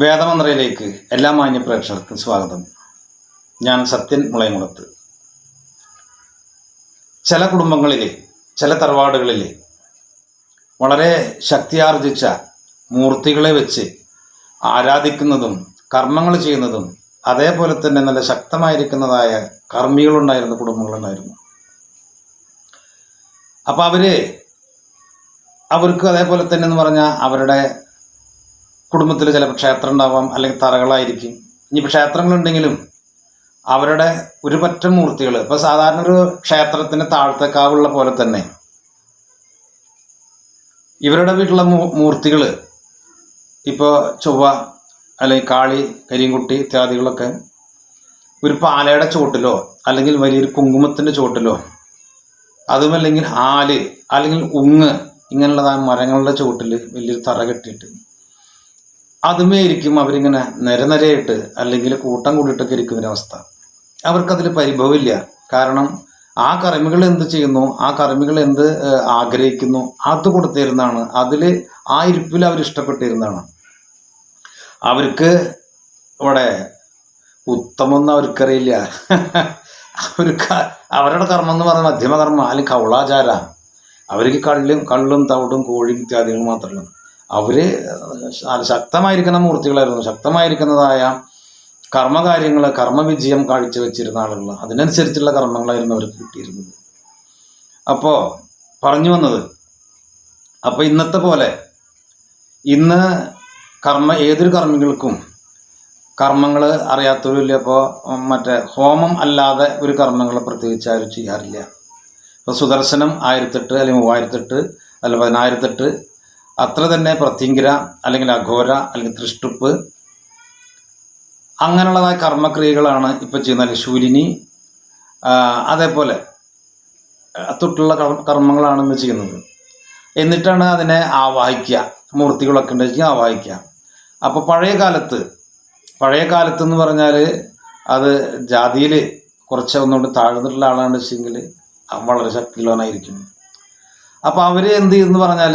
വേദമന്ത്രയിലേക്ക് എല്ലാ മാന്യ പ്രേക്ഷകർക്കും സ്വാഗതം. ഞാൻ സത്യൻ മുളയമുളത്ത് ചില കുടുംബങ്ങളിലെ ചില തറവാടുകളിലെ വളരെ ശക്തിയാർജിച്ച മൂർത്തികളെ വെച്ച് ആരാധിക്കുന്നതും കർമ്മങ്ങൾ ചെയ്യുന്നതും അതേപോലെ തന്നെ നല്ല ശക്തമായിരിക്കുന്നതായ കർമ്മികളുണ്ടായിരുന്ന കുടുംബങ്ങളുണ്ടായിരുന്നു. അപ്പോൾ അവർ അവർക്ക് അതേപോലെ തന്നെ എന്ന് പറഞ്ഞാൽ അവരുടെ കുടുംബത്തിൽ ചിലപ്പോൾ ക്ഷേത്രം ഉണ്ടാവാം അല്ലെങ്കിൽ തറകളായിരിക്കും. ഇനിയിപ്പോൾ ക്ഷേത്രങ്ങളുണ്ടെങ്കിലും അവരുടെ ഒരു പറ്റം മൂർത്തികൾ ഇപ്പോൾ സാധാരണ ഒരു ക്ഷേത്രത്തിന് താഴ്ത്തക്കാവുള്ള പോലെ തന്നെ ഇവരുടെ വീട്ടിലുള്ള മൂർത്തികൾ ഇപ്പോൾ ചൊവ്വ അല്ലെങ്കിൽ കാളി കരിയൻകുട്ടി ഇത്യാദികളൊക്കെ ഒരു പാലയുടെ ചുവട്ടിലോ അല്ലെങ്കിൽ വലിയൊരു കുങ്കുമത്തിന്റെ ചുവട്ടിലോ അതുമല്ലെങ്കിൽ ആൽ അല്ലെങ്കിൽ ഉങ്ങ് ഇങ്ങനെയുള്ളതായ മരങ്ങളുടെ ചുവട്ടിൽ വലിയൊരു തറ കെട്ടിയിട്ട് അതുമേ ഇരിക്കും അവരിങ്ങനെ നിരനിരയായിട്ട് അല്ലെങ്കിൽ കൂട്ടം കൂടിയിട്ടൊക്കെ ഇരിക്കുന്നൊരവസ്ഥ അവർക്കതിൽ പരിഭവമില്ല. കാരണം ആ കർമ്മികൾ എന്ത് ചെയ്യുന്നു? ആ കർമ്മികൾ എന്ത് ആഗ്രഹിക്കുന്നു? അത് കൊടുത്തിരുന്നാണ് അതിൽ ആ ഇരിപ്പിൽ അവർ ഇഷ്ടപ്പെട്ടിരുന്നതാണ്. അവർക്ക് ഇവിടെ ഉത്തമൊന്നും അവർക്കറിയില്ല. അവർക്ക് അവരുടെ കർമ്മം എന്ന് പറയുന്നത് മധ്യമകർമ്മ അല്ലെങ്കിൽ കൗളാചാര അവർക്ക് കള്ളും കള്ളും തവിടും കോഴിയും ഇത്യാദികളും മാത്രമല്ല അവർ ശക്തമായിരിക്കുന്ന മൂർത്തികളായിരുന്നു. ശക്തമായിരിക്കുന്നതായ കർമ്മകാര്യങ്ങൾ കർമ്മവിജയം കാഴ്ചവെച്ചിരുന്ന ആളുകൾ അതിനനുസരിച്ചുള്ള കർമ്മങ്ങളായിരുന്നു അവർക്ക് കിട്ടിയിരുന്നത്. അപ്പോൾ പറഞ്ഞു വന്നത് അപ്പോൾ ഇന്നത്തെ പോലെ ഇന്ന് കർമ്മ ഏതൊരു കർമ്മികൾക്കും കർമ്മങ്ങൾ അറിയാത്തവരില്ല അപ്പോൾ മറ്റേ ഹോമം അല്ലാതെ ഒരു കർമ്മങ്ങൾ പ്രത്യേകിച്ച് ആരും ചെയ്യാറില്ല. ഇപ്പോൾ സുദർശനം ആയിരത്തെട്ട് അല്ലെങ്കിൽ മൂവായിരത്തെട്ട് അല്ല പതിനായിരത്തെട്ട് അത്ര തന്നെ പ്രത്യങ്കിര അല്ലെങ്കിൽ അഘോര അല്ലെങ്കിൽ തൃഷ്ടുപ്പ് അങ്ങനെയുള്ളതായ കർമ്മക്രിയകളാണ് ഇപ്പോൾ അല്ലെങ്കിൽ ശൂലിനി അതേപോലെ തൊട്ടുള്ള കർമ്മങ്ങളാണ് ഇന്ന് ചെയ്യുന്നത്. എന്നിട്ടാണ് അതിനെ ആവാഹിക്കുക. മൂർത്തികളൊക്കെ ഉണ്ടെങ്കിൽ ആവാഹിക്കുക. അപ്പോൾ പഴയ കാലത്ത് പഴയ കാലത്ത് എന്ന് പറഞ്ഞാൽ അത് ജാതിയിൽ കുറച്ച് ഒന്നുകൊണ്ട് താഴ്ന്നിട്ടുള്ള ആളാണ് വെച്ചെങ്കിൽ വളരെ ശക്തിയുള്ളവനായിരിക്കും. അപ്പോൾ അവർ എന്ത് ചെയ്യുന്നു പറഞ്ഞാൽ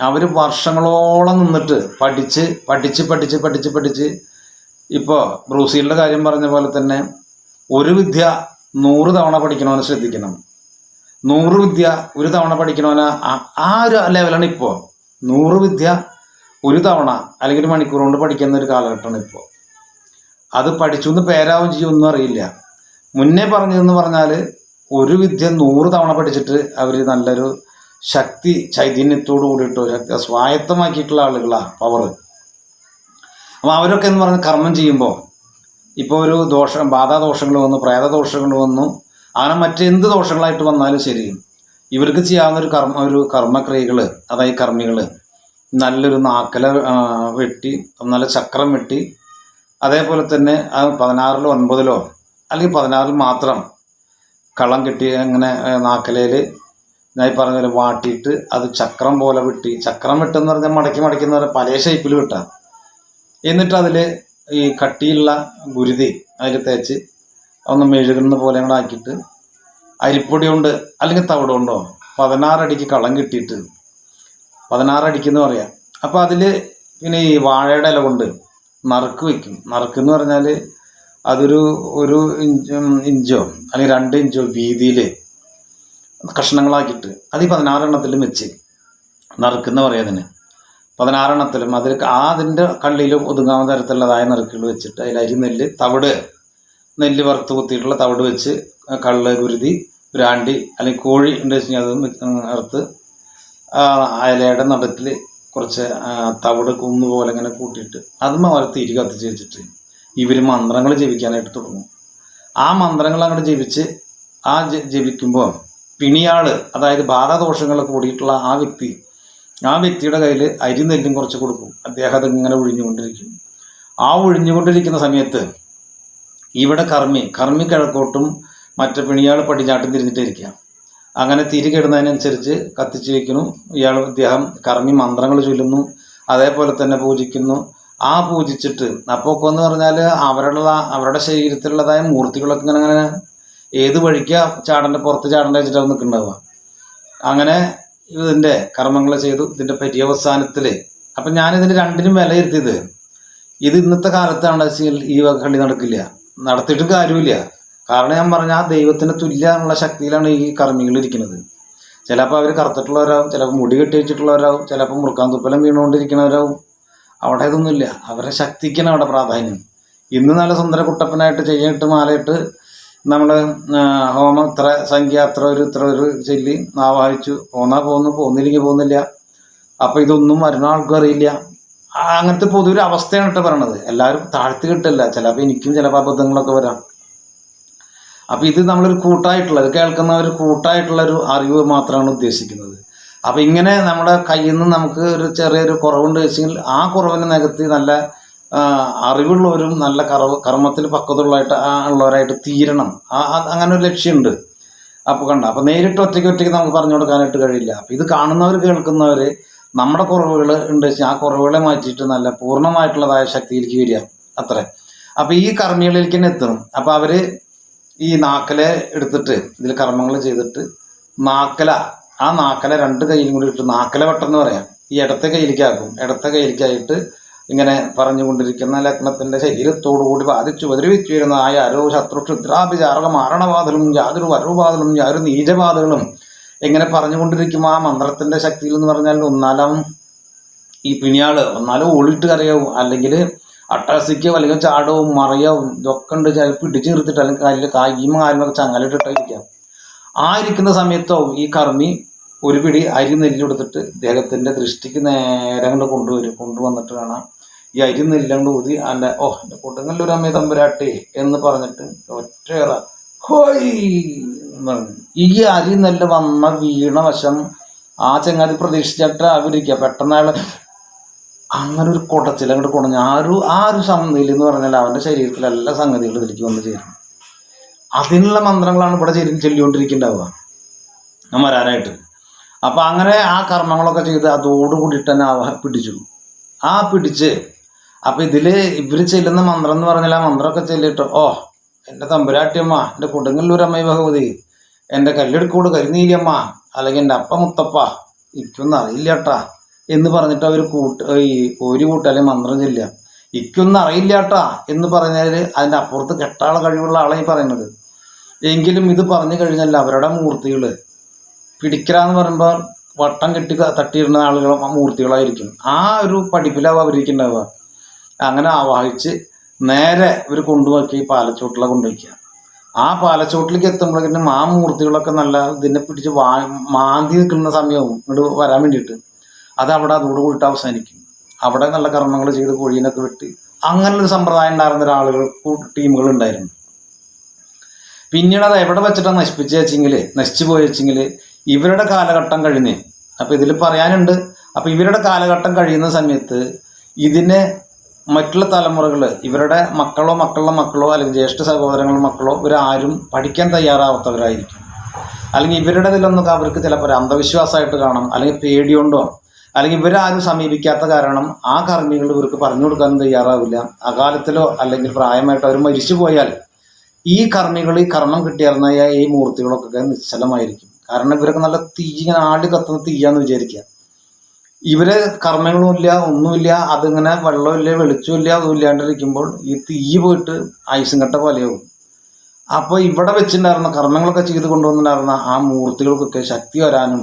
അവർ വർഷങ്ങളോളം നിന്നിട്ട് പഠിച്ച് പഠിച്ച് പഠിച്ച് പഠിച്ച് പഠിച്ച് ഇപ്പോൾ ബ്രൂസിയുടെ കാര്യം പറഞ്ഞ പോലെ തന്നെ ഒരു വിദ്യ നൂറ് തവണ പഠിക്കണമെന്ന് ശ്രദ്ധിക്കണം. നൂറ് വിദ്യ ഒരു തവണ പഠിക്കണമെന്ന് ആ- ഒരു ലെവലാണ് ഇപ്പോൾ നൂറ് വിദ്യ ഒരു തവണ അല്ലെങ്കിൽ ഒരു മണിക്കൂർ കൊണ്ട് പഠിക്കുന്ന ഒരു കാലഘട്ടമാണ് ഇപ്പോൾ അത് പഠിച്ചു എന്ന് പേരാവും ചെയ്യും ഒന്നും അറിയില്ല. മുന്നേ പറഞ്ഞതെന്ന് പറഞ്ഞാൽ ഒരു വിദ്യ നൂറ് തവണ പഠിച്ചിട്ട് അവർ നല്ലൊരു ശക്തി ചൈതന്യത്തോടു കൂടിയിട്ടോ ശക്തി സ്വായത്തമാക്കിയിട്ടുള്ള ആളുകളാണ് പവർ അപ്പോൾ അവരൊക്കെ എന്ന് പറഞ്ഞ കർമ്മം ചെയ്യുമ്പോൾ ഇപ്പോൾ ഒരു ദോഷം ബാധാദോഷങ്ങൾ വന്നു പ്രേതദോഷങ്ങൾ വന്നു അങ്ങനെ മറ്റെന്ത് ദോഷങ്ങളായിട്ട് വന്നാലും ശരി ഇവർക്ക് ചെയ്യാവുന്ന ഒരു കർമ്മ ഒരു കർമ്മക്രിയകൾ അതായത് കർമ്മികൾ നല്ലൊരു നാക്കല വെട്ടി നല്ല ചക്രം വെട്ടി അതേപോലെ തന്നെ പതിനാറിലോ ഒൻപതിലോ അല്ലെങ്കിൽ പതിനാറിൽ മാത്രം കളം കെട്ടി അങ്ങനെ നാക്കലയിൽ ഞാൻ ഈ പറഞ്ഞ പോലെ വാട്ടിയിട്ട് അത് ചക്രം പോലെ വിട്ടി. ചക്രം വിട്ടെന്ന് പറഞ്ഞാൽ മടക്കി മടക്കി എന്ന് പറഞ്ഞാൽ പല ഷേപ്പിൽ വെട്ടാം. എന്നിട്ട് അതിൽ ഈ കട്ടിയുള്ള ഗുരുതി അതിൽ തേച്ച് ഒന്ന് മെഴുകുന്ന പോലെ കൂടെ ആക്കിയിട്ട് അരിപ്പൊടി കൊണ്ട് അല്ലെങ്കിൽ തവിട് കൊണ്ടോ പതിനാറടിക്ക് കളം കിട്ടിയിട്ട്. പതിനാറടിക്ക് എന്ന് പറയാം. അപ്പോൾ അതിൽ പിന്നെ ഈ വാഴയുടെ ഇല കൊണ്ട് നറുക്ക് വയ്ക്കും നറുക്ക് എന്ന് പറഞ്ഞാൽ അതൊരു ഒരു ഇഞ്ചോ അല്ലെങ്കിൽ രണ്ട് ഇഞ്ചോ വീതിയിൽ കഷ്ണങ്ങളാക്കിയിട്ട്. അത് ഈ പതിനാറെണ്ണത്തിലും വെച്ച് നറുക്കെന്ന് പറയുന്നതിന് പതിനാറെണ്ണത്തിലും അതിൽ ആ അതിന്റെ കള്ളിയിലും ഒതുങ്ങാവുന്ന തരത്തിലുള്ളതായ നറുക്കുകൾ വെച്ചിട്ട് അതിൽ അരി നെല്ല് തവിട്. നെല്ല് വറുത്ത് കുത്തിയിട്ടുള്ള തവിട് വെച്ച് കള്ള് കുരുതി ബ്രാണ്ടി അല്ലെങ്കിൽ കോഴി ഉണ്ട് കഴിഞ്ഞാൽ അത് വറുത്ത് അയലയുടെ നടുക്കിൽ കുറച്ച് തവിട് കുന്നു പോലെ ഇങ്ങനെ കൂട്ടിയിട്ട് അതും അവർ തിരി കത്തിച്ച് വെച്ചിട്ട് ഇവർ മന്ത്രങ്ങൾ ജപിക്കാനായിട്ട് തുടങ്ങും. ആ മന്ത്രങ്ങൾ അങ്ങോട്ട് ജപിച്ച് ആ ജപിക്കുമ്പോൾ പിണിയാൾ അതായത് ബാധാദോഷങ്ങൾ കൂടിയിട്ടുള്ള ആ വ്യക്തി ആ വ്യക്തിയുടെ കയ്യിൽ അരി നെല്ലും കുറച്ച് കൊടുക്കും. അദ്ദേഹം അതിങ്ങനെ ഒഴിഞ്ഞുകൊണ്ടിരിക്കും. ആ ഒഴിഞ്ഞുകൊണ്ടിരിക്കുന്ന സമയത്ത് ഇവിടെ കർമ്മി കർമ്മി കിഴക്കോട്ടും മറ്റു പിണിയാൾ പടിഞ്ഞാട്ടും തിരിഞ്ഞിട്ടിരിക്കുക. അങ്ങനെ തിരികെടുന്നതിനനുസരിച്ച് കത്തിച്ച് വയ്ക്കുന്നു ഇയാൾ ഇദ്ദേഹം കർമ്മി മന്ത്രങ്ങൾ ചൊല്ലുന്നു അതേപോലെ തന്നെ പൂജിക്കുന്നു. ആ പൂജിച്ചിട്ട് എന്ന് പറഞ്ഞാൽ അവരുടെ അവരുടെ ശരീരത്തിലുള്ളതായ മൂർത്തികളൊക്കെ ഇങ്ങനെ അങ്ങനെ ഏത് വഴിക്കാ ചാടന്റെ പുറത്ത് ചാടന്റെ വെച്ചിട്ടാണ് നിൽക്കുന്നുണ്ടാവുക അങ്ങനെ ഇതിന്റെ കർമ്മങ്ങൾ ചെയ്തു. ഇതിന്റെ പര്യവസാനത്തിൽ അപ്പം ഇതിന്റെ രണ്ടിനും വിലയിരുത്തിയത്. ഇത് ഇന്നത്തെ കാലത്താണ് വെച്ചാൽ ഈ വക കളി നടക്കില്ല. നടത്തിയിട്ട് കാര്യമില്ല. കാരണം ഞാൻ പറഞ്ഞ ആ ദൈവത്തിന് തുല്യമുള്ള ശക്തിയിലാണ് ഈ കർമ്മികൾ ഇരിക്കുന്നത്. ചിലപ്പോൾ അവർ കറുത്തിട്ടുള്ളവരാവും ചിലപ്പോൾ മുടി കെട്ടി വെച്ചിട്ടുള്ളവരാവും ചിലപ്പോൾ മുറുക്കാൻ തുപ്പലം വീണുകൊണ്ടിരിക്കുന്നവരാവും. അവിടെ ഇതൊന്നുമില്ല. അവരുടെ ശക്തിക്കാണ് അവിടെ പ്രാധാന്യം. ഇന്ന് നല്ല സുന്ദര കുട്ടപ്പനായിട്ട് ചെയ്യിട്ട് മാലയിട്ട് നമ്മൾ ഹോമം ഇത്ര സംഖ്യ അത്ര ഒരു ഇത്ര ഒരു ചൊല്ലി ആവാഹിച്ചു. പോന്നാൽ പോകുന്നു പോകുന്നില്ലെങ്കിൽ പോകുന്നില്ല അപ്പോൾ ഇതൊന്നും വരുന്ന ആൾക്കും അറിയില്ല അങ്ങനത്തെ പൊതുവൊരു അവസ്ഥയാണ് കേട്ടോ പറയണത്. എല്ലാവരും താഴ്ത്തി കിട്ടില്ല. ചിലപ്പോൾ എനിക്കും ചിലപ്പോൾ അബദ്ധങ്ങളൊക്കെ വരാം. അപ്പോൾ ഇത് നമ്മളൊരു കൂട്ടായിട്ടുള്ള ഇത് കേൾക്കുന്ന ഒരു കൂട്ടായിട്ടുള്ള ഒരു അറിവ് മാത്രമാണ് ഉദ്ദേശിക്കുന്നത്. അപ്പോൾ ഇങ്ങനെ നമ്മുടെ കയ്യിൽ നിന്ന് നമുക്ക് ഒരു ചെറിയൊരു കുറവുണ്ട് വെച്ചെങ്കിൽ ആ കുറവിനെ നികത്തി നല്ല അറിവുള്ളവരും നല്ല കറവ് കർമ്മത്തിൽ ആ, ഉള്ളവരായിട്ട് തീരണം. ആ അങ്ങനെ ഒരു ലക്ഷ്യമുണ്ട്. അപ്പോൾ കണ്ട അപ്പോൾ നേരിട്ട് ഒറ്റയ്ക്ക് ഒറ്റയ്ക്ക് നമുക്ക് പറഞ്ഞു കൊടുക്കാനായിട്ട് കഴിയില്ല. അപ്പോൾ ഇത് കാണുന്നവർ കേൾക്കുന്നവർ നമ്മുടെ കുറവുകൾ ഉണ്ട് വെച്ചാൽ ആ കുറവുകളെ മാറ്റിയിട്ട് നല്ല പൂർണമായിട്ടുള്ളതായ ശക്തിയിലേക്ക് വരിക. അത്ര. അപ്പോൾ ഈ കർമ്മികളിലേക്ക് തന്നെ എത്തണം. അപ്പോൾ അവർ ഈ നാക്കല എടുത്തിട്ട് ഇതിൽ കർമ്മങ്ങൾ ചെയ്തിട്ട് നാക്കല ആ നാക്കല രണ്ട് കയ്യിലും കൂടി ഇട്ട് നാക്കല വട്ടം എന്ന് പറയാം. ഈ ഇടത്തെ കയ്യിലേക്കാക്കും ഇടത്തെ കയ്യിലേക്കായിട്ട് ഇങ്ങനെ പറഞ്ഞുകൊണ്ടിരിക്കുന്ന ലഗ്നത്തിന്റെ ശരീരത്തോടു കൂടി ബാധിച്ചു ഉപദ്രവിച്ചു വരുന്ന ആ ആരോ ശത്രു ക്ഷുദ്രാഭിചാരക മാരണബാധകളും യാതൊരു വരവുബാധകളും യാതൊരു നീചബാധകളും എങ്ങനെ പറഞ്ഞുകൊണ്ടിരിക്കും ആ മന്ത്രത്തിന്റെ ശക്തിയിൽ എന്ന് പറഞ്ഞാൽ ഒന്നാലും ഈ പിണിയാൾ ഒന്നാലും ഓളിട്ട് കരയാവും അല്ലെങ്കിൽ അട്ടഹസിക്കോ അല്ലെങ്കിൽ ചാടവും മറിയോ ഇതൊക്കെ ഉണ്ട് പിടിച്ചു നിർത്തിട്ട് അല്ലെങ്കിൽ കാലിൽ കായികം കാര്യങ്ങളൊക്കെ ചങ്ങലിട്ടിട്ടായിരിക്കാം ആ ഇരിക്കുന്ന സമയത്തോ ഈ കർമ്മി ഒരു പിടി അരി നെല്ലെടുത്തിട്ട് ഇദ്ദേഹത്തിന്റെ ദൃഷ്ടിക്ക് നേരെ അങ്ങോട്ട് കൊണ്ടുവരും കൊണ്ടുവന്നിട്ട് കാണാം. ഈ അരി നെല്ലങ്ങോട്ട് ഊതി അല്ല ഓ എന്റെ നല്ലൊരു അമ്മ തമ്പുരാട്ടി എന്ന് പറഞ്ഞിട്ട് ഒറ്റയറ ഹോയ് ഈ അരി നെല്ല് വന്ന വീണ വശം ആ ചങ്ങാതി പ്രതീക്ഷിച്ചിട്ട് അവരിക്കുക പെട്ടെന്ന് അയാൾ അങ്ങനെ ഒരു കുടച്ചിൽ അങ്ങോട്ട് കുടഞ്ഞു ആ ഒരു ആ ഒരു സമനില എന്ന് പറഞ്ഞാൽ അവന്റെ ശരീരത്തിലെ എല്ലാ സംഗതികളും ഇതിലേക്ക് വന്ന് ചേരും. അതിനുള്ള മന്ത്രങ്ങളാണ് ഇവിടെ ചെരി ചൊല്ലിക്കൊണ്ടിരിക്കുന്നുണ്ടാവുക. ഞാൻ വരാനായിട്ട്. അപ്പം അങ്ങനെ ആ കർമ്മങ്ങളൊക്കെ ചെയ്ത് അതോടുകൂടിയിട്ട് തന്നെ പിടിച്ചു. ആ പിടിച്ച് അപ്പം ഇതിൽ ഇവർ ചെല്ലുന്ന മന്ത്രം എന്ന് പറഞ്ഞാൽ ആ മന്ത്രമൊക്കെ ചെല്ലിട്ട് ഓ എന്റെ തമ്പുരാട്ടിയമ്മ എന്റെ കൊടുങ്ങല്ലൂരമ്മ ഭഗവതി എന്റെ കല്ലെടുക്കോട് കരിനീലിയമ്മ അല്ലെങ്കിൽ എന്റെ അപ്പ മുത്തപ്പ ഇക്കൊന്നും അറിയില്ല കേട്ടാ എന്ന് പറഞ്ഞിട്ട് അവർ കൂട്ട് ഈ കോരി കൂട്ട അല്ലെങ്കിൽ മന്ത്രം ചെല്ലുക. ഇക്കൊന്നും അറിയില്ല കേട്ടാ എന്ന് പറഞ്ഞാൽ അതിന്റെ അപ്പുറത്ത് കെട്ടാള കഴിവുള്ള ആളെ പറയുന്നത്. എങ്കിലും ഇത് പറഞ്ഞു കഴിഞ്ഞാൽ അവരുടെ മൂർത്തികൾ പിടിക്കലാന്ന് പറയുമ്പോൾ വട്ടം കെട്ടി തട്ടിയിടുന്ന ആളുകൾ മൂർത്തികളായിരിക്കും. ആ ഒരു പഠിപ്പിലാവും അവരിക്കുണ്ടാവുക അങ്ങനെ ആവാഹിച്ച് നേരെ ഇവർ കൊണ്ടുപോക്കി പാലച്ചോട്ടിലെ കൊണ്ടുവയ്ക്കുക ആ പാലച്ചോട്ടിലേക്ക് എത്തുമ്പോഴേക്കും ആ മൂർത്തികളൊക്കെ നല്ല ഇതിനെ പിടിച്ച് വാ മാന്തി നിൽക്കുന്ന സമയവും ഇങ്ങോട്ട് വരാൻ വേണ്ടിയിട്ട് അത് അവിടെ അതോട് കൂടിയിട്ട് അവസാനിക്കും. അവിടെ നല്ല കർമ്മങ്ങൾ ചെയ്ത് കോഴീനൊക്കെ വെട്ടി ഒരു സമ്പ്രദായം ഉണ്ടായിരുന്ന ഒരാളുകൾ ടീമുകൾ ഉണ്ടായിരുന്നു. പിന്നീട് അത് എവിടെ വെച്ചിട്ടാണ് നശിപ്പിച്ച് വെച്ചെങ്കിൽ നശിച്ചു പോയി വെച്ചെങ്കിൽ ഇവരുടെ കാലഘട്ടം കഴിഞ്ഞ്. അപ്പോൾ ഇതിൽ പറയാനുണ്ട് അപ്പോൾ ഇവരുടെ കാലഘട്ടം കഴിയുന്ന സമയത്ത് ഇതിനെ മറ്റുള്ള തലമുറകൾ ഇവരുടെ മക്കളോ മക്കളുടെ മക്കളോ അല്ലെങ്കിൽ ജ്യേഷ്ഠ സഹോദരങ്ങളുടെ മക്കളോ ഇവരാരും പഠിക്കാൻ തയ്യാറാവാത്തവരായിരിക്കും. അല്ലെങ്കിൽ ഇവരുടെ ഇതിലൊന്നൊക്കെ അവർക്ക് ചിലപ്പോൾ അന്ധവിശ്വാസമായിട്ട് കാണാം അല്ലെങ്കിൽ പേടിയുണ്ടോ? അല്ലെങ്കിൽ ഇവരാരും സമീപിക്കാത്ത കാരണം ആ കർമ്മികൾ ഇവർക്ക് പറഞ്ഞു കൊടുക്കാനും തയ്യാറാവില്ല. അകാലത്തിലോ അല്ലെങ്കിൽ പ്രായമായിട്ട് അവർ മരിച്ചു പോയാൽ ഈ കർമ്മികൾ ഈ കർമ്മം കിട്ടിയിരുന്ന ഈ മൂർത്തികളൊക്കെ നിശ്ചലമായിരിക്കും. കാരണം ഇവരൊക്കെ നല്ല തീ ഇങ്ങനെ ആടി കത്തുന്ന തീയാന്ന് വിചാരിക്കുക. ഇവർ കർമ്മങ്ങളുമില്ല ഒന്നുമില്ല അതിങ്ങനെ വെള്ളമില്ല വെളിച്ചമില്ല ഒന്നും ഇല്ലാണ്ടിരിക്കുമ്പോൾ ഈ തീ പോയിട്ട് ഐസും കട്ട പോലെയാവും അപ്പോൾ ഇവിടെ വെച്ചിട്ടുണ്ടായിരുന്ന കർമ്മങ്ങളൊക്കെ ചെയ്ത് കൊണ്ടുവന്നിട്ടുണ്ടായിരുന്ന ആ മൂർത്തികൾക്കൊക്കെ ശക്തി വരാനും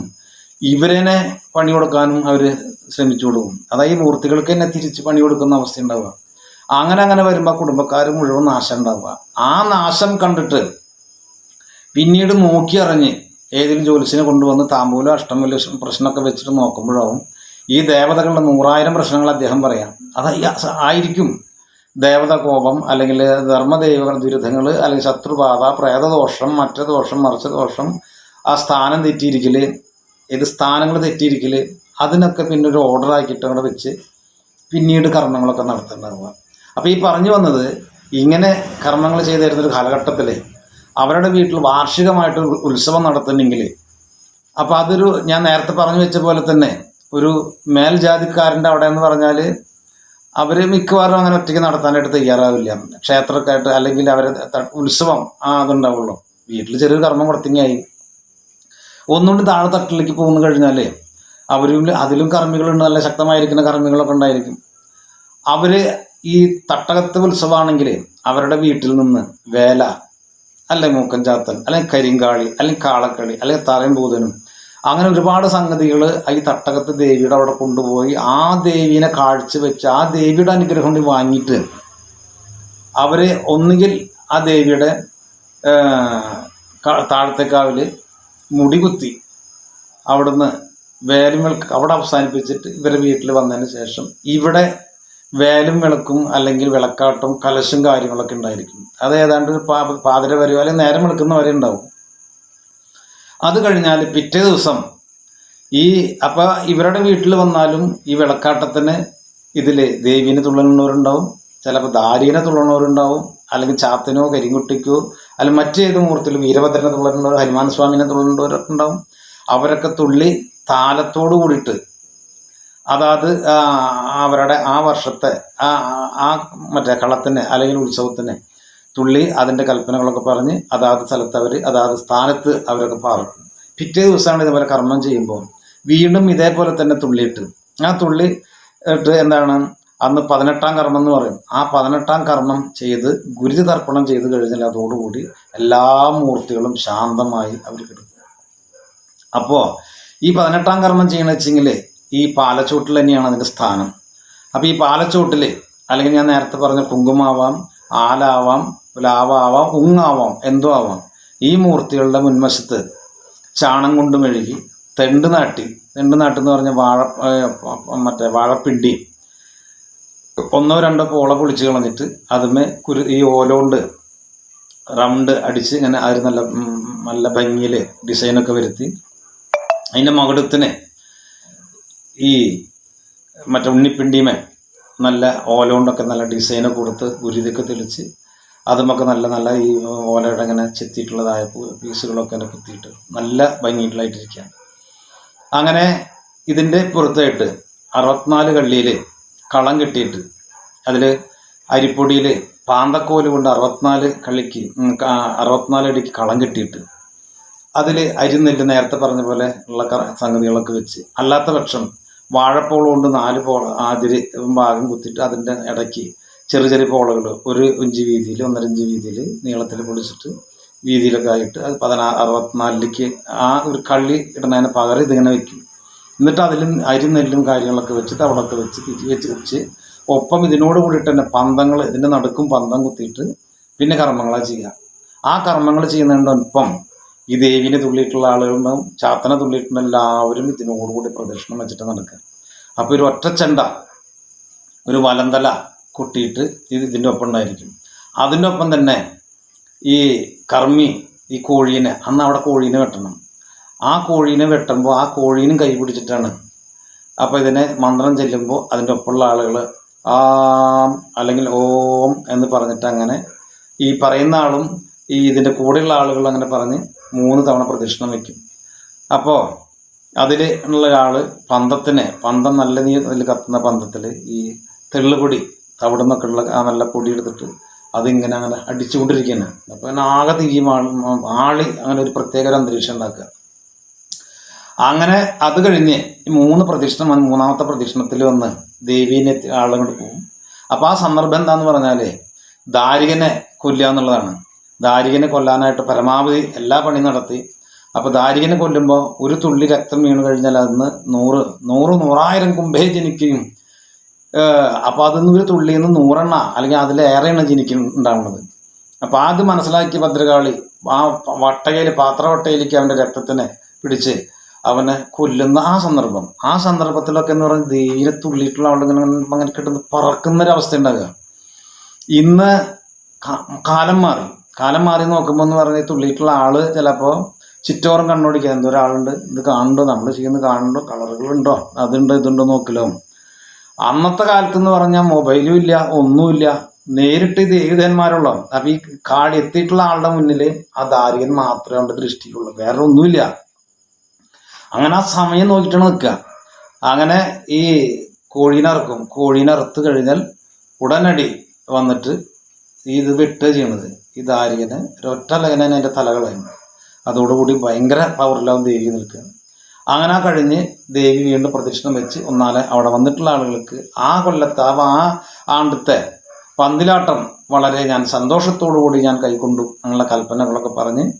ഇവരനെ പണി കൊടുക്കാനും അവർ ശ്രമിച്ചു കൊടുക്കും. അതായത് ഈ മൂർത്തികൾക്ക് തന്നെ തിരിച്ച് പണി കൊടുക്കുന്ന അവസ്ഥ ഉണ്ടാവുക. അങ്ങനെ അങ്ങനെ വരുമ്പോൾ കുടുംബക്കാർ മുഴുവൻ നാശം ഉണ്ടാവുക. ആ നാശം കണ്ടിട്ട് പിന്നീട് നോക്കി അറിഞ്ഞ് ഏതെങ്കിലും ജോലിസിനെ കൊണ്ടുവന്ന് താമ്പൂലോ അഷ്ടമല്ലോ പ്രശ്നമൊക്കെ വെച്ചിട്ട് നോക്കുമ്പോഴാവും ഈ ദേവതകളുടെ നൂറായിരം പ്രശ്നങ്ങൾ അദ്ദേഹം പറയാം. അത് ആയിരിക്കും. ദേവത കോപം അല്ലെങ്കിൽ ധർമ്മദൈവ ദുരിതങ്ങൾ അല്ലെങ്കിൽ ശത്രുബാധ പ്രേതദോഷം മറ്റേ ദോഷം മറിച്ച ദോഷം ആ സ്ഥാനം തെറ്റിയിരിക്കൽ ഇത് സ്ഥാനങ്ങൾ തെറ്റിയിരിക്കൽ അതിനൊക്കെ പിന്നെ ഒരു ഓർഡർ ആക്കിയിട്ട് അവിടെ വെച്ച് പിന്നീട് കർമ്മങ്ങളൊക്കെ നടത്തേണ്ടതാണ് അപ്പോൾ ഈ പറഞ്ഞു വന്നത് ഇങ്ങനെ കർമ്മങ്ങൾ ചെയ്തു തരുന്നൊരു കാലഘട്ടത്തിൽ അവരുടെ വീട്ടിൽ വാർഷികമായിട്ട് ഉത്സവം നടത്തുന്നെങ്കിൽ അപ്പോൾ അതൊരു ഞാൻ നേരത്തെ പറഞ്ഞു വെച്ച പോലെ തന്നെ ഒരു മേൽജാതിക്കാരന്റെ അവിടെ എന്ന് പറഞ്ഞാൽ അവർ മിക്കവാറും അങ്ങനെ ഒറ്റയ്ക്ക് നടത്താനായിട്ട് തയ്യാറാവില്ല. ക്ഷേത്രക്കായിട്ട് അല്ലെങ്കിൽ അവരെ ഉത്സവം ആ അതുണ്ടാവുള്ളൂ. വീട്ടിൽ ചെറിയൊരു കർമ്മം കൊടുത്തിങ്ങായി ഒന്നുകൊണ്ട് താഴെ തട്ടിലേക്ക് പോകുന്നു കഴിഞ്ഞാൽ അവരും അതിലും കർമ്മികളുണ്ട് നല്ല ശക്തമായിരിക്കുന്ന കർമ്മികളൊക്കെ ഉണ്ടായിരിക്കും. അവർ ഈ തട്ടകത്ത് ഉത്സവമാണെങ്കിൽ അവരുടെ വീട്ടിൽ നിന്ന് വേല അല്ലെങ്കിൽ മൂക്കൻ ചാത്തൻ അല്ലെങ്കിൽ കരിങ്കാളി അല്ലെങ്കിൽ കാളക്കളി അല്ലെങ്കിൽ തറയും ഭൂതനും അങ്ങനെ ഒരുപാട് സംഗതികൾ ഈ തട്ടകത്ത് ദേവിയുടെ അവിടെ കൊണ്ടുപോയി ആ ദേവീനെ കാഴ്ച വെച്ച് ആ ദേവിയുടെ അനുഗ്രഹം കൊണ്ട് വാങ്ങിയിട്ട് അവർ ഒന്നുകിൽ ആ ദേവിയുടെ താഴത്തേക്കാവിൽ മുടി കുത്തി അവിടുന്ന് വേലും വിളക്ക് അവിടെ അവസാനിപ്പിച്ചിട്ട് ഇവരെ വീട്ടിൽ വന്നതിന് ശേഷം ഇവിടെ വേലും വിളക്കും അല്ലെങ്കിൽ വിളക്കാട്ടും കലശും കാര്യങ്ങളൊക്കെ ഉണ്ടായിരിക്കും. അത് ഏതാണ്ട് ഒരു പാതിര വരെയോ അല്ലെങ്കിൽ നേരം വിളക്കുന്നവരെ ഉണ്ടാവും. അത് കഴിഞ്ഞാൽ പിറ്റേ ദിവസം ഈ അപ്പം ഇവരുടെ വീട്ടിൽ വന്നാലും ഈ വിളക്കാട്ടത്തിന് ഇതിൽ ദേവീനെ തുള്ളുന്നവരുണ്ടാവും ചിലപ്പോൾ ദാരീനെ തുള്ളുന്നവരുണ്ടാവും അല്ലെങ്കിൽ ചാത്തനോ കരിങ്കുട്ടിക്കോ അല്ലെങ്കിൽ മറ്റേത് മൂർത്തിലും വീരഭദ്രനെ തുള്ളുന്നവർ ഹനുമാൻ സ്വാമിനെ തുള്ളുന്നവരൊക്കെ ഉണ്ടാവും. അവരൊക്കെ തുള്ളി താലത്തോട് കൂടിയിട്ട് അതാത് അവരുടെ ആ വർഷത്തെ ആ- ആ മറ്റേ കളത്തിന് അല്ലെങ്കിൽ ഉത്സവത്തിന് തുള്ളി അതിന്റെ കൽപ്പനകളൊക്കെ പറഞ്ഞ് അതാത് സ്ഥലത്ത് അവർ അതാത് സ്ഥാനത്ത് അവരൊക്കെ പാർക്കും പിറ്റേ ദിവസമാണ് ഇതുപോലെ കർമ്മം ചെയ്യുമ്പോൾ വീണ്ടും ഇതേപോലെ തന്നെ തുള്ളിയിട്ട്. ആ തുള്ളി ഇട്ട് എന്താണ്? അന്ന് പതിനെട്ടാം കർമ്മം എന്ന് പറയും. ആ പതിനെട്ടാം കർമ്മം ചെയ്ത് ഗുരുതി തർപ്പണം ചെയ്ത് കഴിഞ്ഞാൽ അതോടുകൂടി എല്ലാ മൂർത്തികളും ശാന്തമായി അവർ കിടക്കും. അപ്പോൾ ഈ പതിനെട്ടാം കർമ്മം ചെയ്യണമെന്ന് വെച്ചെങ്കിൽ ഈ പാലച്ചോട്ടിൽ തന്നെയാണ് അതിന്റെ സ്ഥാനം. അപ്പോൾ ഈ പാലച്ചോട്ടിൽ അല്ലെങ്കിൽ ഞാൻ നേരത്തെ പറഞ്ഞ കുങ്കുമാവാം ആലാവാം ലാവാവാം ഉങ്ങാവാം എന്തോ ആവാം. ഈ മൂർത്തികളുടെ മുൻവശത്ത് ചാണം കൊണ്ട് മെഴുകി തെണ്ട് നാട്ടി. തെണ്ട് നാട്ടെന്ന് പറഞ്ഞ വാഴ മറ്റേ വാഴപ്പിണ്ടി. ഒന്നോ രണ്ടോ പോള പൊളിച്ച് കളഞ്ഞിട്ട് അതുമേ കുരു ഈ ഓല കൊണ്ട് റൗണ്ട് അടിച്ച് ഇങ്ങനെ അതിൽ നല്ല നല്ല ഭംഗിയിൽ ഡിസൈനൊക്കെ വരുത്തി. അതിന്റെ മകുടത്തിന് ഈ മറ്റേ ഉണ്ണിപ്പിണ്ടിമേ നല്ല ഓല കൊണ്ടൊക്കെ നല്ല ഡിസൈനൊക്കെ കൊടുത്ത് ഗുരുതൊക്കെ തെളിച്ച് അതുമൊക്കെ നല്ല നല്ല ഈ ഓലയുടെ ഇങ്ങനെ ചെത്തിയിട്ടുള്ളതായ പൂ- പീസുകളൊക്കെ ഇങ്ങനെ കുത്തിയിട്ട് നല്ല ഭംഗിയിട്ടുള്ളതായിട്ടിരിക്കുകയാണ് അങ്ങനെ ഇതിന്റെ പുറത്തായിട്ട് അറുപത്തിനാല് കള്ളിയിൽ കളം കെട്ടിയിട്ട് അതിൽ അരിപ്പൊടിയിൽ പാന്തക്കോൽ കൊണ്ട് അറുപത്തിനാല് കള്ളിക്ക് അറുപത്തിനാല് അടിക്ക് കളം കെട്ടിയിട്ട് അതിൽ അരിനെല്ല് നേരത്തെ പറഞ്ഞ പോലെ ഉള്ള സംഗതികളൊക്കെ വെച്ച് അല്ലാത്ത പക്ഷം വാഴപ്പോള കൊണ്ട് നാല് പോള അതിര് ഭാഗം കുത്തിയിട്ട് അതിന്റെ ഇടയ്ക്ക് ചെറിയ ചെറിയ പോളകൾ ഒരു ഇഞ്ച് വീതിയിൽ ഒന്നര ഇഞ്ച് വീതിയിൽ നീളത്തിൽ പൊളിച്ചിട്ട് വീതിയിലൊക്കെ ആയിട്ട് അത് പതിനാ അറുപത്തിനാലിലേക്ക് ആ ഒരു കള്ളി ഇടുന്നതിന് പകരം ഇതിങ്ങനെ വെക്കും. എന്നിട്ട് അതിൽ അരി നെല്ലും കാര്യങ്ങളൊക്കെ വെച്ച് തവളൊക്കെ വെച്ച് തിരി വെച്ച് വെച്ച് ഒപ്പം ഇതിനോട് കൂടിയിട്ട് തന്നെ പന്തങ്ങൾ ഇതിന്റെ നടുക്കും പന്തം കുത്തിയിട്ട് പിന്നെ കർമ്മങ്ങളാണ് ചെയ്യുക. ആ കർമ്മങ്ങൾ ചെയ്യുന്നതിനൊപ്പം ഈ ദേവിനെ തുള്ളിയിട്ടുള്ള ആളുകളുണ്ടാവും ചാത്തനെ തുള്ളിയിട്ടുള്ള എല്ലാവരും ഇതിനോടുകൂടി പ്രദക്ഷിണം വെച്ചിട്ട് നടക്കുക. അപ്പോൾ ഒരു ഒറ്റച്ചണ്ട ഒരു വലന്തല കൊട്ടിയിട്ട് ഇത് ഇതിന്റെ ഒപ്പം ഉണ്ടായിരിക്കും അതിനൊപ്പം തന്നെ ഈ കർമ്മി ഈ കോഴീനെ അന്ന് അവിടെ കോഴീനെ വെട്ടണം. ആ കോഴീനെ വെട്ടുമ്പോൾ ആ കോഴീനും കൈ പിടിച്ചിട്ടാണ്. അപ്പോൾ ഇതിനെ മന്ത്രം ചെല്ലുമ്പോൾ അതിന്റെ ഒപ്പമുള്ള ആളുകൾ ആം അല്ലെങ്കിൽ ഓം എന്ന് പറഞ്ഞിട്ട് അങ്ങനെ ഈ പറയുന്ന ആളും ഈ ഇതിന്റെ കൂടെയുള്ള ആളുകൾ അങ്ങനെ പറഞ്ഞ് മൂന്ന് തവണ പ്രദക്ഷിണം വയ്ക്കും. അപ്പോൾ അതിൽ ഉള്ള ഒരാൾ പന്തത്തിന് പന്തം നല്ല നീ കത്തുന്ന പന്തത്തിൽ ഈ തെള്ളുപൊടി തവിട് ആ നല്ല പൊടി എടുത്തിട്ട് അതിങ്ങനെ അങ്ങനെ അടിച്ചുകൊണ്ടിരിക്കുകയാണ്. അപ്പോൾ അങ്ങനെ ആകെ തിരിയും ആളി അങ്ങനെ ഒരു പ്രത്യേക ഒരു അന്തരീക്ഷം ഉണ്ടാക്കുക. അങ്ങനെ അത് കഴിഞ്ഞ് മൂന്ന് പ്രദക്ഷിണം വന്ന് മൂന്നാമത്തെ പ്രദക്ഷിണത്തിൽ വന്ന് ദേവീനെ ആളുകൊണ്ട് പോകും അപ്പോൾ ആ സന്ദർഭം എന്താണെന്ന് പറഞ്ഞാൽ ദാരികനെ കൊല്ലുക എന്നുള്ളതാണ്. ദാരികനെ കൊല്ലാനായിട്ട് പരമാവധി എല്ലാ പണിയും നടത്തി. അപ്പോൾ ദാരികനെ കൊല്ലുമ്പോൾ ഒരു തുള്ളി രക്തം വീണ് കഴിഞ്ഞാൽ അതിന് നൂറ് നൂറ് നൂറായിരം കുംഭേ ജനിക്കുകയും അപ്പോൾ അതിന്ന് ഒരു തുള്ളിയിൽ നിന്ന് നൂറെണ്ണ അല്ലെങ്കിൽ അതിലേറെയാണ് ജനിക്കുന്നുണ്ടാവുന്നത്. അപ്പോൾ അത് മനസ്സിലാക്കിയ ഭദ്രകാളി ആ വട്ടയിൽ പാത്രവട്ടയിലേക്ക് അവന്റെ രക്തത്തിനെ പിടിച്ച് അവനെ കൊല്ലുന്ന ആ സന്ദർഭം. ആ സന്ദർഭത്തിലൊക്കെ എന്ന് പറഞ്ഞാൽ ധീരെ തുള്ളിയിട്ടുള്ള ഇങ്ങനെ അങ്ങനെ കിട്ടുന്ന പറക്കുന്നൊരവസ്ഥ ഉണ്ടാകുക ഇന്ന് കാലം മാറി. കാലം മാറി നോക്കുമ്പോൾ എന്ന് പറഞ്ഞാൽ തുള്ളിയിട്ടുള്ള ആൾ ചിലപ്പോൾ ചുറ്റോറും കണ്ണോടിക്കുക എന്തോ ഒരാളുണ്ട്. ഇത് കാണുന്നുണ്ടോ? നമ്മൾ ചെയ്യുന്നത് കാണുന്നുണ്ടോ? കളറുകളുണ്ടോ? അതുണ്ടോ? ഇതുണ്ടോ? നോക്കലോ. അന്നത്തെ കാലത്ത് എന്ന് പറഞ്ഞാൽ മൊബൈലും ഇല്ല ഒന്നുമില്ല നേരിട്ട് ഇത് ഏകദേന്മാരുള്ളൂ അപ്പൊ ഈ കാടി എത്തിയിട്ടുള്ള ആളുടെ മുന്നിൽ ആ ദാരികൻ മാത്രമേ ഉണ്ട് ദൃഷ്ടിയുള്ളൂ വേറെ ഒന്നുമില്ല അങ്ങനെ ആ സമയം നോക്കിയിട്ടാണ് നിൽക്കുക. അങ്ങനെ ഈ കോഴീനറക്കും കോഴീനറുത്ത് കഴിഞ്ഞാൽ ഉടനടി വന്നിട്ട് ഇത് വെട്ടുക ചെയ്യണത്. ഈ ദാരികന് ഒരൊറ്റ ലഗനെ അതിന്റെ തലകളായിരുന്നു കളയും അതോടുകൂടി ഭയങ്കര പവറിലാവും ദേവി നിൽക്കുക. അങ്ങനെ കഴിഞ്ഞ് ദേവി വീണ്ടും പ്രദക്ഷിണം വെച്ച് ഒന്നാലെ അവിടെ വന്നിട്ടുള്ള ആളുകൾക്ക് ആ കൊല്ലത്തെ ആ ആണ്ടത്തെ പന്തിലാട്ടം വളരെ ഞാൻ സന്തോഷത്തോടു കൂടി ഞാൻ കൈക്കൊണ്ടു അങ്ങനെയുള്ള കൽപ്പനകളൊക്കെ പറഞ്ഞ്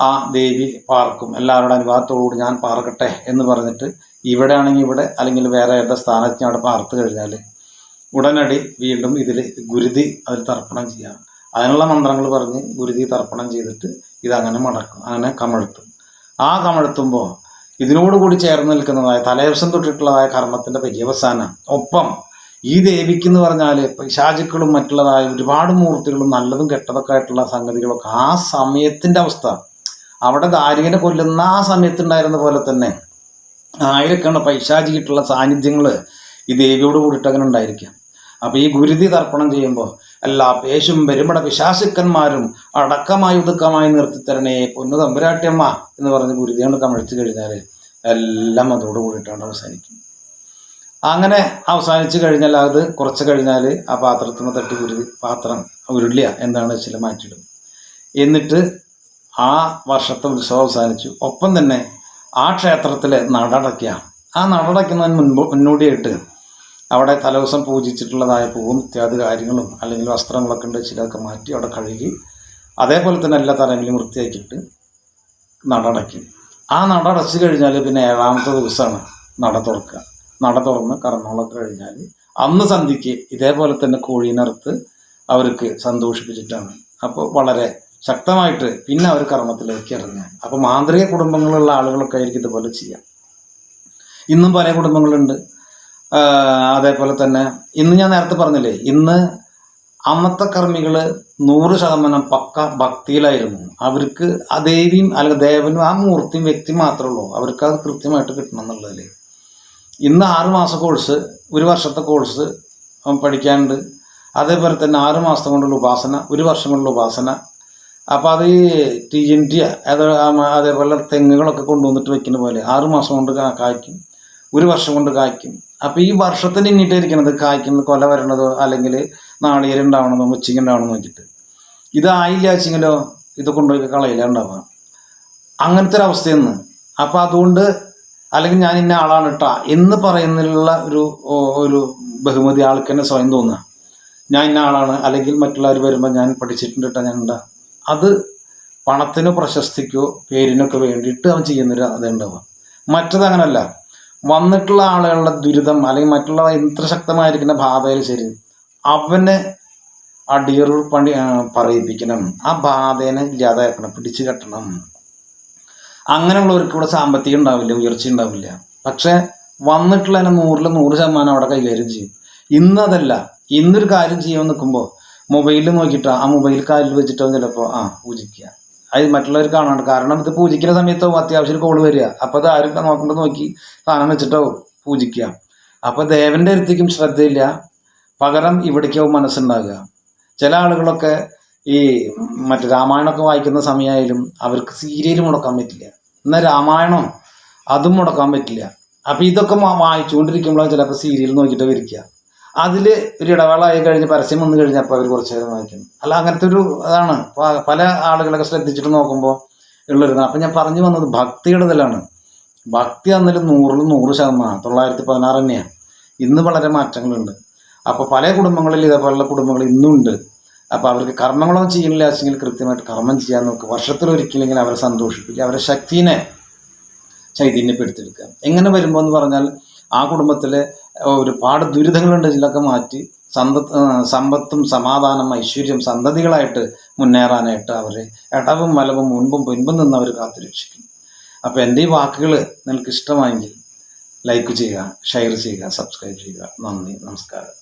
ആ ദേവി പാർക്കും. എല്ലാവരുടെ അനുവാദത്തോടു കൂടി ഞാൻ പാർക്കട്ടെ എന്ന് പറഞ്ഞിട്ട് ഇവിടെ ആണെങ്കിൽ ഇവിടെ അല്ലെങ്കിൽ വേറെ ഏതാ സ്ഥാനത്ത് അവിടെ പാർത്ത് കഴിഞ്ഞാൽ ഉടനടി വീണ്ടും ഇതിൽ ഗുരുതി അതിൽ തർപ്പണം ചെയ്യാം. അതിനുള്ള മന്ത്രങ്ങൾ പറഞ്ഞ് ഗുരുതി തർപ്പണം ചെയ്തിട്ട് ഇതങ്ങനെ മടക്കും. അങ്ങനെ കമഴ്ത്തും. ആ കമഴ്ത്തുമ്പോൾ ഇതിനോടുകൂടി ചേർന്ന് നിൽക്കുന്നതായ തലേദിവസം തൊട്ടിട്ടുള്ളതായ കർമ്മത്തിന്റെ പര്യവസാനം. ഒപ്പം ഈ ദേവിക്ക് എന്ന് പറഞ്ഞാൽ പിശാചുക്കളും മറ്റുള്ളതായ ഒരുപാട് മൂർത്തികളും നല്ലതും കെട്ടതൊക്കെ ആയിട്ടുള്ള സംഗതികളൊക്കെ ആ സമയത്തിന്റെ അവസ്ഥ. അവിടെ ദാരികനെ കൊല്ലുന്ന ആ സമയത്തുണ്ടായിരുന്ന പോലെ തന്നെ ആയിരക്കണ പൈശാചിക്കിട്ടുള്ള സാന്നിധ്യങ്ങൾ ഈ ദേവിയോട് കൂടിയിട്ട് അങ്ങനെ ഉണ്ടായിരിക്കാം. അപ്പോൾ ഈ ഗുരുതി തർപ്പണം ചെയ്യുമ്പോൾ എല്ലാ പേശും പെരുമട പിശാസുക്കന്മാരും അടക്കമായി ഒതുക്കമായി നിർത്തിത്തരണേ പൊന്നു തമ്പുരാട്ടിയമ്മ എന്ന് പറഞ്ഞ് ഗുരുതി കൊണ്ട് കമഴ്ത്തി കഴിഞ്ഞാൽ എല്ലാം അതോട് കൂടിയിട്ടാണ് അവസാനിക്കും അങ്ങനെ അവസാനിച്ച് കഴിഞ്ഞാൽ അത് കുറച്ച് കഴിഞ്ഞാൽ ആ പാത്രത്തിന് തട്ടി ഉരു പാത്രം ഉരുളിയ എന്താണെന്ന് വെച്ചാൽ മാറ്റിയിടും. എന്നിട്ട് ആ വർഷത്തെ ഉത്സവം അവസാനിച്ചു. ഒപ്പം തന്നെ ആ ക്ഷേത്രത്തിലെ നടടയ്ക്കുക ആ നടടയ്ക്കുന്നതിന് മുൻപ് മുന്നോടിയായിട്ട് അവിടെ തലേദിവസം പൂജിച്ചിട്ടുള്ളതായ പൂവും ഇത്യാദി കാര്യങ്ങളും അല്ലെങ്കിൽ വസ്ത്രങ്ങളൊക്കെ ഉണ്ട് ചിലതൊക്കെ മാറ്റി അവിടെ കഴുകി അതേപോലെ തന്നെ എല്ലാ തലങ്ങളിലും വൃത്തിയാക്കിയിട്ട് നടടയ്ക്കും. ആ നട അടച്ചു കഴിഞ്ഞാൽ പിന്നെ ഏഴാമത്തെ ദിവസമാണ് നട തുറക്കുക. നട തുറന്ന് കർമ്മങ്ങളൊക്കെ കഴിഞ്ഞാൽ അന്ന് സന്ധ്യയ്ക്ക് ഇതേപോലെ തന്നെ കോഴീനറുത്ത് അവർക്ക് സന്തോഷിപ്പിച്ചിട്ടാണ്. അപ്പോൾ വളരെ ശക്തമായിട്ട് പിന്നെ അവർ കർമ്മത്തിലേക്ക് ഇറങ്ങുക. അപ്പോൾ മാന്ത്രിക കുടുംബങ്ങളുള്ള ആളുകളൊക്കെ ആയിരിക്കും ഇതുപോലെ ചെയ്യാം ഇന്നും പല കുടുംബങ്ങളുണ്ട്. അതേപോലെ തന്നെ ഇന്ന് ഞാൻ നേരത്തെ പറഞ്ഞില്ലേ ഇന്ന് അന്നത്തെ കർമ്മികൾ നൂറ് ശതമാനം പക്ക ഭക്തിയിലായിരുന്നു. അവർക്ക് ആ ദേവിയും അല്ലെങ്കിൽ ദേവനും ആ മൂർത്തിയും വ്യക്തി മാത്രമേ ഉള്ളൂ. അവർക്ക് അത് കൃത്യമായിട്ട് കിട്ടണം എന്നുള്ളതിൽ ഇന്ന് ആറ് മാസ കോഴ്സ് ഒരു വർഷത്തെ കോഴ്സ് പഠിക്കാനുണ്ട്. അതേപോലെ തന്നെ ആറ് മാസം കൊണ്ടുള്ള ഉപാസന ഒരു വർഷം കൊണ്ടുള്ള ഉപാസന. അപ്പോൾ അത് ഈ ടി എൻ ടി അതേപോലെ തെങ്ങുകളൊക്കെ കൊണ്ടുവന്നിട്ട് വെക്കുന്ന പോലെ ആറ് മാസം കൊണ്ട് കായ്ക്കും ഒരു വർഷം കൊണ്ട് കായ്ക്കും. അപ്പോൾ ഈ വർഷത്തിന് ഇന്നിട്ട് ഇരിക്കുന്നത് കായ്ക്കുന്നത് കൊല വരണതോ അല്ലെങ്കിൽ നാളികേരം ഉണ്ടാവണമെന്നോ മുച്ചിങ്ങ ഉണ്ടാവണമെന്ന് നോക്കിയിട്ട് ഇതായില്ല വെച്ചെങ്കിലോ ഇത് കൊണ്ടുപോയി കളയില്ല ഉണ്ടാവുക. അങ്ങനത്തെ ഒരു അവസ്ഥയെന്ന് അപ്പം അതുകൊണ്ട് അല്ലെങ്കിൽ ഞാൻ ഇന്ന ആളാണ് കേട്ടാ എന്ന് പറയുന്നതിലുള്ള ഒരു ഒരു ബഹുമതി ആൾക്ക് തന്നെ സ്വയം തോന്നുക. ഞാൻ ഇന്ന ആളാണ് അല്ലെങ്കിൽ മറ്റുള്ളവർ വരുമ്പോൾ ഞാൻ പഠിച്ചിട്ടുണ്ട് കേട്ടോ ഞാൻ ഉണ്ടാ. അത് പണത്തിനോ പ്രശസ്തിക്കോ പേരിനൊക്കെ വേണ്ടിയിട്ട് അവൻ ചെയ്യുന്നൊരു അതുണ്ടാവുക മറ്റത് അങ്ങനല്ല. വന്നിട്ടുള്ള ആളുകളുടെ ദുരിതം അല്ലെങ്കിൽ മറ്റുള്ള എത്ര ശക്തമായിരിക്കുന്ന ബാധയിൽ ശരി. അവനെ അടിയറു പണി പറയിപ്പിക്കണം. ആ ബാധേനെ ഇല്ലാതാക്കണം പിടിച്ചു കെട്ടണം. അങ്ങനെയുള്ളവർക്ക് ഇവിടെ സാമ്പത്തികം ഉണ്ടാവില്ല ഉയർച്ച ഉണ്ടാവില്ല. പക്ഷെ വന്നിട്ടുള്ള തന്നെ നൂറിൽ നൂറ് ശതമാനം അവിടെ കൈകാര്യം ചെയ്യും. ഇന്നതല്ല ഇന്നൊരു കാര്യം ചെയ്യാൻ നിൽക്കുമ്പോൾ മൊബൈലിൽ നോക്കിയിട്ട് ആ മൊബൈൽ കാലിൽ വെച്ചിട്ടോ ചിലപ്പോൾ ആ പൂജിക്കുക. അത് മറ്റുള്ളവർ കാണാണ്ട്. കാരണം ഇത് പൂജിക്കുന്ന സമയത്തോ അത്യാവശ്യം കോൾ വരിക. അപ്പോൾ അത് ആരും നോക്കേണ്ടത് നോക്കി സാധനം വെച്ചിട്ടോ പൂജിക്കുക. അപ്പോൾ ദേവന്റെ അടുത്തേക്കും ശ്രദ്ധയില്ല. പകരം ഇവിടേക്കോ മനസ്സുണ്ടാകുക. ചില ആളുകളൊക്കെ ഈ മറ്റു രാമായണമൊക്കെ വായിക്കുന്ന സമയമായാലും അവർക്ക് സീരിയൽ മുടക്കാൻ പറ്റില്ല. എന്നാൽ രാമായണം അതും മുടക്കാൻ പറ്റില്ല. അപ്പോൾ ഇതൊക്കെ വായിച്ചുകൊണ്ടിരിക്കുമ്പോഴാണ് ചിലപ്പോൾ സീരിയൽ നോക്കിയിട്ട് വരിക്കുക അതിൽ ഒരു ഇടവേള ആയി കഴിഞ്ഞ് പരസ്യം വന്നു കഴിഞ്ഞപ്പോൾ അവർ കുറച്ച് നേരം വായിക്കും. അല്ല അങ്ങനത്തെ ഒരു അതാണ് പല ആളുകളൊക്കെ ശ്രദ്ധിച്ചിട്ട് നോക്കുമ്പോൾ ഉള്ളൊരു അപ്പം ഞാൻ പറഞ്ഞു വന്നത് ഭക്തിയുടെ ഇതിലാണ് ഭക്തി അന്നിൽ നൂറിൽ നൂറ് ശതമാനം തൊള്ളായിരത്തി പതിനാറ് തന്നെയാണ് ഇന്ന് വളരെ മാറ്റങ്ങളുണ്ട്. അപ്പോൾ പല കുടുംബങ്ങളിൽ ഇതേപോലുള്ള കുടുംബങ്ങൾ ഇന്നുണ്ട്. അപ്പോൾ അവർക്ക് കർമ്മങ്ങളൊന്നും ചെയ്യുന്നില്ല വെച്ചെങ്കിൽ കൃത്യമായിട്ട് കർമ്മം ചെയ്യാൻ നോക്കുക വർഷത്തിലൊരിക്കലെങ്കിൽ അവരെ സന്തോഷിപ്പിക്കുക അവരെ ശക്തിനെ ചൈതന്യപ്പെടുത്തിയെടുക്കുക. എങ്ങനെ വരുമ്പോൾ എന്ന് പറഞ്ഞാൽ ആ കുടുംബത്തിലെ ഒരുപാട് ദുരിതങ്ങളുണ്ട് ഇതിലൊക്കെ മാറ്റി സന്ത സമ്പത്തും സമാധാനം ഐശ്വര്യം സന്തതികളായിട്ട് മുന്നേറാനായിട്ട് അവരെ ഇടവും വലവും മുൻപും പിൻപും നിന്ന് അവർ കാത്തുരക്ഷിക്കും. അപ്പോൾ എന്റെ ഈ വാക്കുകൾ നിങ്ങൾക്ക് ഇഷ്ടമായെങ്കിൽ ലൈക്ക് ചെയ്യുക ഷെയർ ചെയ്യുക സബ്സ്ക്രൈബ് ചെയ്യുക. നന്ദി നമസ്കാരം.